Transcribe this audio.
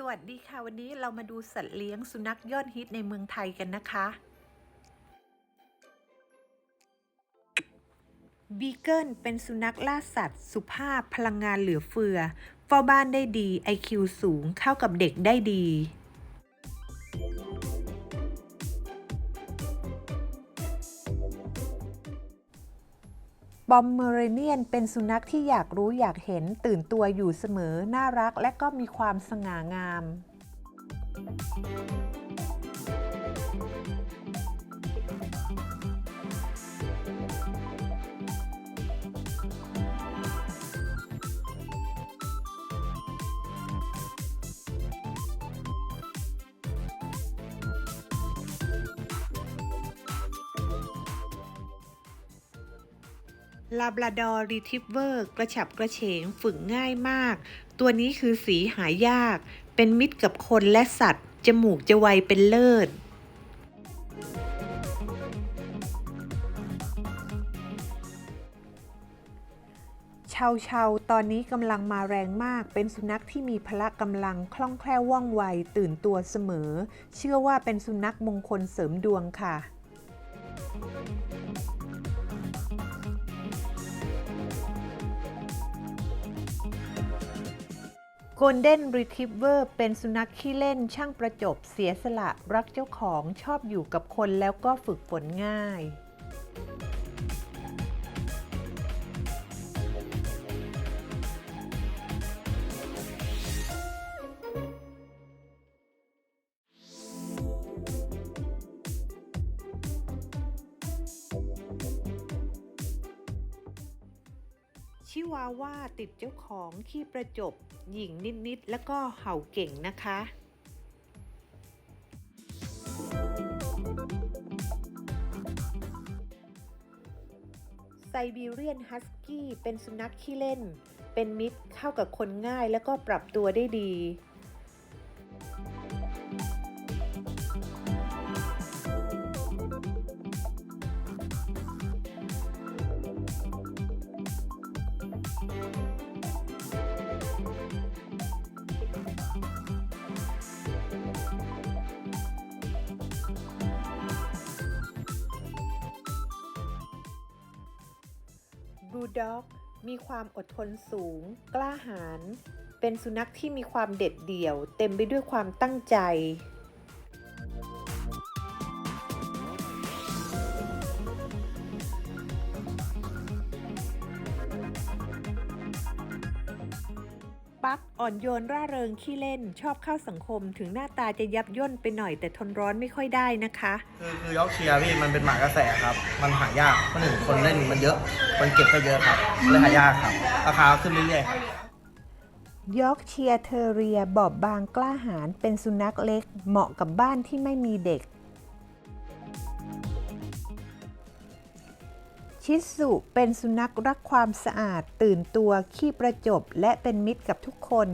สวัสดีค่ะ วันนี้เรามาดูสัตว์เลี้ยงสุนัขยอดฮิตในเมืองไทยกันนะคะ บีเกิลเป็นสุนัขล่าสัตว์ สุภาพพลังงานเหลือเฟือเฝ้าบ้านได้ดี IQ สูงเข้ากับเด็กได้ดี บอมเมอเรเนียนเป็นสุนัขที่อยากรู้อยากเห็นตื่นตัวอยู่เสมอ น่ารักและก็มีความสง่างาม ลาบราดอร์รีทิฟเวอร์กระฉับกระเฉงฝึกง่ายมาก ตัวนี้คือสีหายาก เป็นมิตรกับคนและสัตว์ จมูกจะไวเป็นเลิศ ชาเชาวตอนนี้กำลังมาแรงมาก เป็นสุนัขที่มีพละกำลังคล่องแคล่วว่องไว ตื่นตัวเสมอ เชื่อว่าเป็นสุนัขมงคลเสริมดวงค่ะ โกลเด้นรีทิฟเวอร์เป็นสุนัขขี้เล่นช่างประจบเสียสละรักเจ้าของชอบอยู่กับคนแล้วก็ฝึกฝนง่าย ชิวาว่าติดเจ้าของขี้ประจบหญิงนิด ๆ แล้วก็เห่าเก่งนะคะไซบีเรียนฮัสกี้เป็นสุนัขขี้เล่น เป็นมิตรเข้ากับคนง่ายแล้วก็ปรับตัวได้ดี ด็อกมีความอดทนสูง กล้าหาญเป็นสุนัขที่มีความเด็ดเดี่ยว เต็มไปด้วยความตั้งใจ ปั๊กอ่อนโยนร่าเริงขี้เล่น ชอบเข้าสังคม ถึงหน้าตาจะยับย่นไปหน่อยแต่ทนร้อนไม่ค่อยได้นะคะ คือคือยอกเชียร์พี่มันเป็นหมากระแสครับ มันหายากเพราะหนึ่งคนเล่นมันเยอะ คนเก็บก็เยอะครับเลยหายากครับราคาขึ้นเรื่อยๆครับยอร์กเชียร์เทอเรียบอบบางกล้าหาญเป็นสุนัขเล็ก เหมาะกับบ้านที่ไม่มีเด็ก ชิสุเป็นสุนัขรักความสะอาด ตื่นตัวขี้ประจบ และเป็นมิตรกับทุกคน